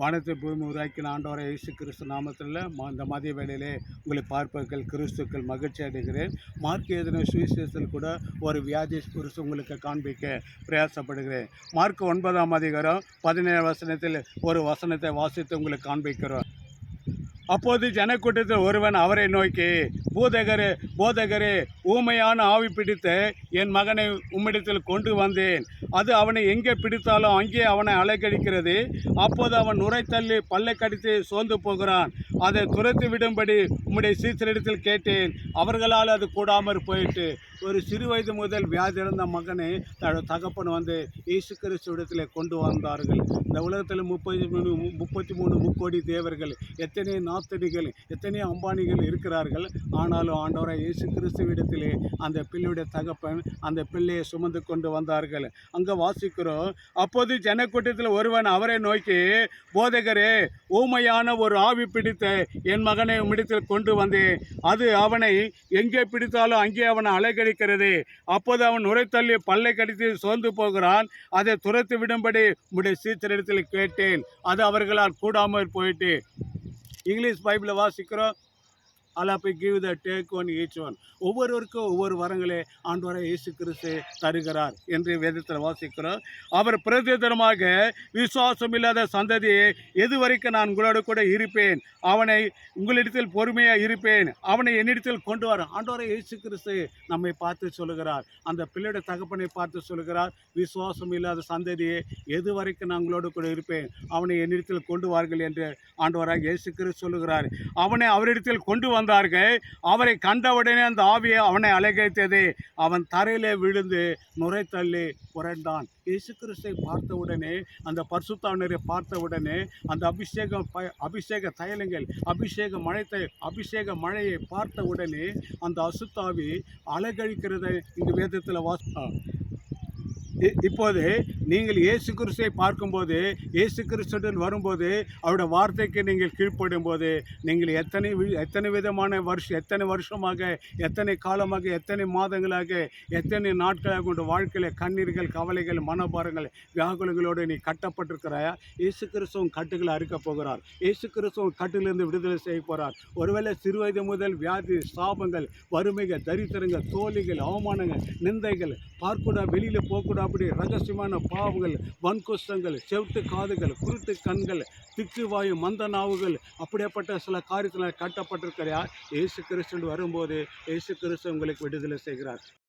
வானத்தை பூமி உருவாக்கின ஆண்டவரை இயேசு கிறிஸ்து நாமத்தில் இந்த மதிய வேளையிலே உங்களை பார்ப்பதற்கள் கிறிஸ்துக்கள் மகிழ்ச்சி அடைகிறேன். மார்க் எதின சுவிசேஷத்தில் கூட ஒரு வியாதி குறித்து உங்களுக்கு காண்பிக்க பிரயாசப்படுகிறேன். மார்க் ஒன்பதாம் அதிகாரம் பதினேழு வசனத்தில் ஒரு வசனத்தை வாசித்து உங்களுக்கு காண்பிக்கிறோம். அப்போது ஜனக்கூட்டத்தில் ஒருவன் அவரை நோக்கி பூதகரு போதகரு ஊமையான ஆவி பிடித்த என் மகனை உம்மிடத்தில் கொண்டு வந்தேன். அது அவனை எங்கே பிடித்தாலும் அங்கே அவனை அலைக்கழிக்கிறது அப்போது அவன் நுரை தள்ளி பல்லை கடித்து சோர்ந்து போகிறான். அதை துரத்து விடும்படி உம்முடைய சீசரிடத்தில் கேட்டேன். அவர்களால் அது கூடாமற் போயிட்டு ஒரு சிறு வயது முதல் வியாதி இருந்த மகனை தன்னோட தகப்பன் வந்து இயேசு கிறிஸ்துவிடத்தில் கொண்டு வந்தார்கள். இந்த உலகத்தில் முப்பத்தி மூணு முப்பத்தி மூணு முக்கோடி தேவர்கள் எத்தனை நாத்தடிகள் எத்தனை அம்பானிகள் இருக்கிறார்கள். ஆனாலும் ஆண்டவரை இயேசு கிறிஸ்துவிடத்திலே அந்த பிள்ளையுடைய தகப்பன் அந்த பிள்ளையை சுமந்து கொண்டு வந்தார்கள். அங்கே வாசிக்கிறோம் அப்போது ஜனக்கூட்டத்தில் ஒருவன் அவரை நோக்கி போதகரே ஊமையான ஒரு ஆவி பிடித்த என் மகனை உம்மிடத்தில் கொண்டு வந்தேன். அது அவனை எங்கே பிடித்தாலும் அங்கே அவனை இருக்கிறது. அப்போது அவன் உரைத்தள்ளி பல்லை கடித்து சோர்ந்து போகிறான். அதை துரத்து விடும்படி உடைய சீச்சரிடத்தில் கேட்டேன். அது அவர்களால் கூடாமல் போயிட்டு. இங்கிலீஷ் பைபிளை வாசிக்கிறோம். அலாப்பை give the take one each one ஒவ்வொருவருக்கும் ஒவ்வொரு வரங்களே ஆண்டவரை இயேசு கிறிஸ்து தருகிறார் என்று வேதத்தில் வாசிக்கிறோம். அவர் பிரதிதனமாக விசுவாசம் இல்லாத சந்ததியை எது வரைக்கும் நான் உங்களோட கூட இருப்பேன். அவனை உங்களிடத்தில் பொறுமையாக இருப்பேன். அவனை என்னிடத்தில் கொண்டு வர. ஆண்டவரை இயேசு கிறிஸ்து நம்மை பார்த்து சொல்லுகிறார். அந்த பிள்ளையோட தகப்பனை பார்த்து சொல்லுகிறார். விசுவாசம் இல்லாத சந்ததியை எது வரைக்கும் நான் உங்களோட கூட இருப்பேன். அவனை என்னிடத்தில் கொண்டு வார்கள் என்று ஆண்டவராக இயேசு கிறிஸ்து சொல்லுகிறார். அவனை அவரிடத்தில் கொண்டு கொண்டார்கள். அவரை கண்டவுடனே அந்த ஆவியை அவனை அலைகழித்தது. அவன் தரையிலே விழுந்து நுரை தள்ளி புரண்டான் இயேசு கிறிஸ்தை பார்த்தவுடனே அந்த பர்சுத்தாவினரை பார்த்தவுடனே அந்த அபிஷேகம் ப அபிஷேக தைலங்கள் அபிஷேக மழை தை அபிஷேக மழையை பார்த்தவுடனே அந்த அசுத்தாவி அலகழிக்கிறதை இந்த வேதத்தில் வாஸ் இப்போது நீங்கள் இயேசு கிறிஸ்துவை பார்க்கும்போது இயேசு கிறிஸ்துடன் வரும்போது அவருடைய வார்த்தைக்கு நீங்கள் கீழ்ப்படும் போது நீங்கள் எத்தனை வி- எத்தனை விதமான வருஷம் எத்தனை வருஷமாக எத்தனை காலமாக எத்தனை மாதங்களாக எத்தனை நாட்களாக உங்கள் வாழ்க்கையில் கண்ணீர்கள் கவலைகள் மனபாரங்கள் வியாகுலங்களோடு நீ கட்டப்பட்டிருக்கிறாயா? இயேசு கிறிஸ்துவும் கட்டுகளை அறுக்க போகிறார். இயேசு கிறிஸ்துவும் கட்டிலிருந்து விடுதலை செய்ய போகிறார் ஒருவேளை சிறுவயது முதல் வியாதி சாபங்கள் வறுமைகள் தரித்திரங்கள் தோல்விகள் அவமானங்கள் நிந்தைகள் பார்க்கூடா வெளியில் போகக்கூடாது அப்படி ரகசியமான பாவுகள் வன்குஷ்டங்கள் செவிட்டு காதுகள் குருட்டு கண்கள் திக்கு வாயு மந்த நாவுகள் அப்படிப்பட்ட சில காரியத்தில் கட்டப்பட்டிருக்கிறார் இயேசு கிறிஸ்து வரும்போது இயேசு கிறிஸ்து உங்களுக்கு விடுதலை செய்கிறார்.